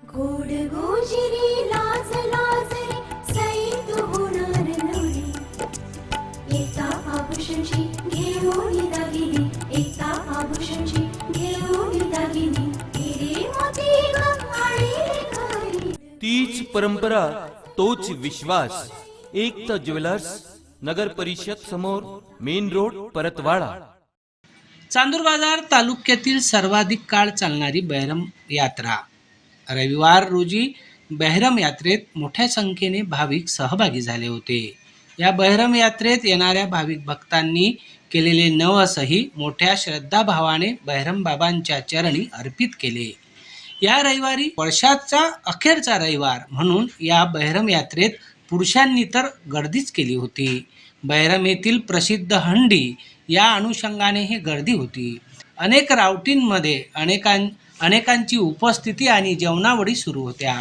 गोड गोजिरी लाज लाजरी सई तू होणार नवरी एका आभूषणची घेऊन दागिनी एका आभूषणची घेऊन दागिनी. हिरे मोती ग आणि घरी. तीच परंपरा तोच विश्वास. एकता ज्वेलर्स नगर परिषद समोर मेन रोड परतवाडा. चांदूर बाजार तालुक्यातील सर्वाधिक काळ चालणारी बहिरम यात्रा. रविवार रोजी बहिरम यात्रेत मोठ्या संख्येने भाविक सहभागी झाले होते. या बहिरम यात्रेत येणाऱ्या भाविक भक्तांनी केलेले नवसही मोठ्या श्रद्धाभावाने बहिरम बाबांच्या चरणी अर्पित केले. या रविवारी वर्षाचा अखेरचा रविवार म्हणून या बहिरम यात्रेत पुरुषांनी तर गर्दीच केली होती. बहिरम येथील प्रसिद्ध हंडी या अनुषंगाने ही गर्दी होती. अनेक रावटींमध्ये अनेकां अनेकांची उपस्थिती आणि जेवणावळी सुरू होत्या.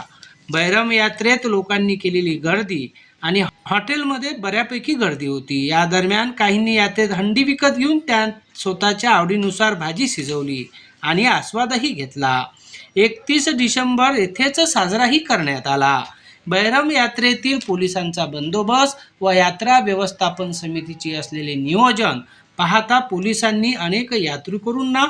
बैरम यात्रेत लोकांनी केलेली गर्दी आणि हॉटेलमध्ये बऱ्यापैकी गर्दी होती. या दरम्यान काहींनी यात्रेत हंडी विकत घेऊन त्या स्वतःच्या आवडीनुसार भाजी शिजवली आणि आस्वादही घेतला. एकतीस डिसेंबर येथेच साजराही करण्यात आला. बैरम यात्रेतील पोलिसांचा बंदोबस्त व यात्रा व्यवस्थापन समितीचे असलेले नियोजन पाहता पोलिसांनी अनेक यात्रेकरूंना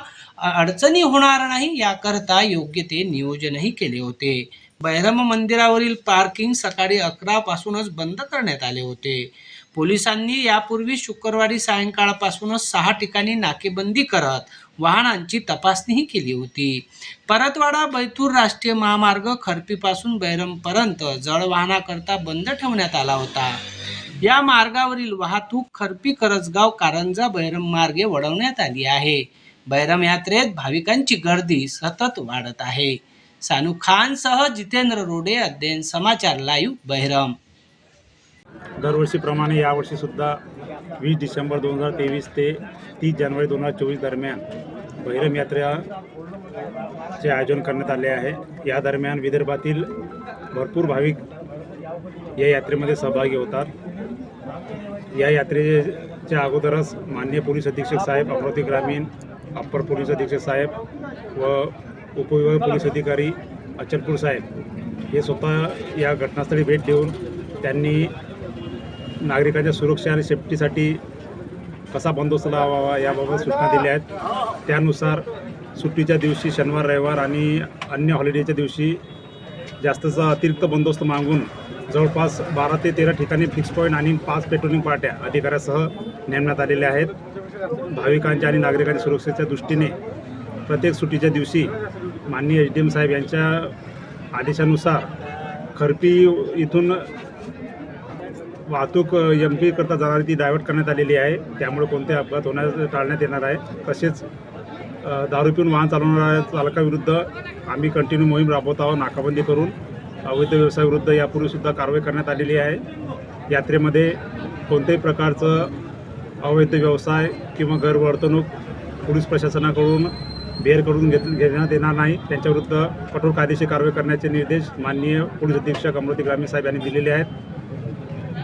अडचणी होणार नाही याकरता योग्य ते नियोजनही केले होते. बैरम मंदिरावरील पार्किंग सकाळी अकरापासूनच बंद करण्यात आले होते. पोलिसांनी यापूर्वी शुक्रवारी सायंकाळपासूनच सहा ठिकाणी नाकेबंदी करत वाहनांची तपासणीही केली होती. परतवाडा बैतूर राष्ट्रीय महामार्ग खरपीपासून बैरमपर्यंत जड वाहनाकरता बंद ठेवण्यात आला होता. या मार्गावरील वाहतूक खरपी करजगाव कारंजा बैरम मार्गे वळवण्यात आली आहे. बैरम यात्रेत भाविकांची गर्दी सतत वाढत आहे. सानू खान सह जितेंद्र रोडे अध्ययन समाचार लाईव्ह बहिरम दरवर्षीप्रमाणे यावर्षी सुद्धा वीस डिसेंबर दोन हजार तेवीस ते तीस जानेवारी दोन हजार चोवीस दरम्यान बहिरम यात्रेचे आयोजन करण्यात आले आहे. या दरम्यान विदर्भातील भरपूर भाविक या यात्रेमध्ये सहभागी होतात. या यात्रेच्या अगोदरच माननीय पोलीस अधीक्षक साहेब अमरावती ग्रामीण अप्पर पोलीस अधीक्षक साहेब व उपविभाग पोलीस अधिकारी अचलपूर साहेब हे स्वतः या घटनास्थळी भेट देऊन त्यांनी नागरिकांच्या सुरक्षा आणि सेफ्टीसाठी कसा बंदोबस्त लावावा याबाबत सूचना दिल्या आहेत. त्यानुसार सुट्टीच्या दिवशी शनिवार रविवार आणि अन्य हॉलिडेच्या दिवशी जास्तचा अतिरिक्त बंदोबस्त मागून जवळपास बारा ते तेरा ठिकाणी फिक्स पॉईंट आणि पाच पेट्रोलिंग पार्ट्या अधिकाऱ्यासह नेमण्यात आलेल्या आहेत. भाविकांच्या आणि नागरिकांच्या सुरक्षेच्या दृष्टीने प्रत्येक सुट्टीच्या दिवशी माननीय एच डी एम साहेब यांच्या आदेशानुसार खरपी इथून वाहतूक एम पीकरता जाणारी ती डायव्हर्ट करण्यात आलेली आहे. त्यामुळे कोणते अपघात होण्यास टाळण्यात येणार आहे. तसेच दारू पिऊन वाहन चालवणाऱ्या चालकाविरुद्ध आम्ही कंटिन्यू मोहीम राबवत आहोत नाकाबंदी करून. अवैध व्यवसायाविरुद्ध यापूर्वीसुद्धा कारवाई करण्यात आलेली आहे. यात्रेमध्ये कोणत्याही प्रकारचं अवैध व्यवसाय किंवा गैरवर्तणूक पोलीस प्रशासनाकडून बेअर करून घेत घेण्यात येणार नाही. त्यांच्याविरुद्ध कठोर कायदेशीर कारवाई करण्याचे निर्देश माननीय पोलीस अधीक्षक अमरावती ग्रामीण साहेब यांनी दिलेले आहेत.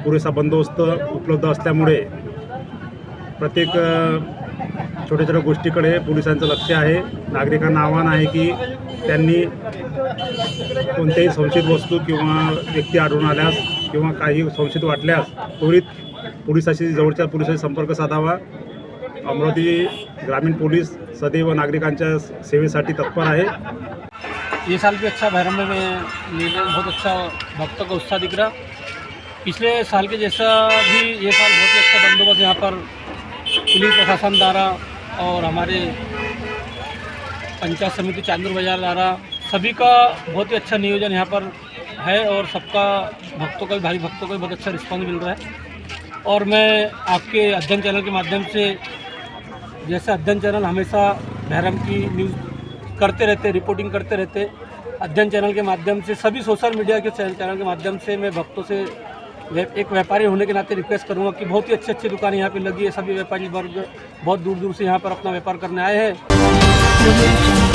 पुरेसा बंदोबस्त उपलब्ध असल्यामुळे प्रत्येक छोट्या छोट्या गोष्टीकडे पोलिसांचं लक्ष आहे. नागरिकांना आव्हान आहे की त्यांनी कोणत्याही संशयित वस्तू किंवा व्यक्ती आढळून आल्यास किंवा काही संशयित वाटल्यास त्वरित पोलिसाशी जवळच्या पोलिसाशी संपर्क साधावा. अमरावती ग्रामीण पोलीस सदैव नागरिकांच्या सेवेसाठी तत्पर आहे. ये साल भी अच्छा भैरम में मेले बहुत अच्छा भक्तों का उत्साह दिख रहा। पिछले साल के जैसा भी ये साल बहुत ही अच्छा बंदोबस्त यहाँ पर पुलिस प्रशासन द्वारा और हमारे पंचायत समिति चांदूर बाज़ार द्वारा सभी का बहुत ही अच्छा नियोजन यहाँ पर है और सबका भक्तों का भी भारी भक्तों का भी बहुत अच्छा रिस्पॉन्स मिल रहा है। और मैं आपके अध्ययन चैनल के माध्यम से जैसे अध्ययन चैनल हमेशा भैरम की न्यूज़ करते रहते रिपोर्टिंग करते रहते, अध्ययन चैनल के माध्यम से सभी सोशल मीडिया के चैनल के माध्यम से मैं भक्तों से एक व्यापारी होने के नाते रिक्वेस्ट करूंगा कि बहुत ही अच्छी अच्छी दुकानें यहाँ पे लगी है। सभी व्यापारी वर्ग बहुत दूर दूर से यहाँ पर अपना व्यापार करने आए हैं।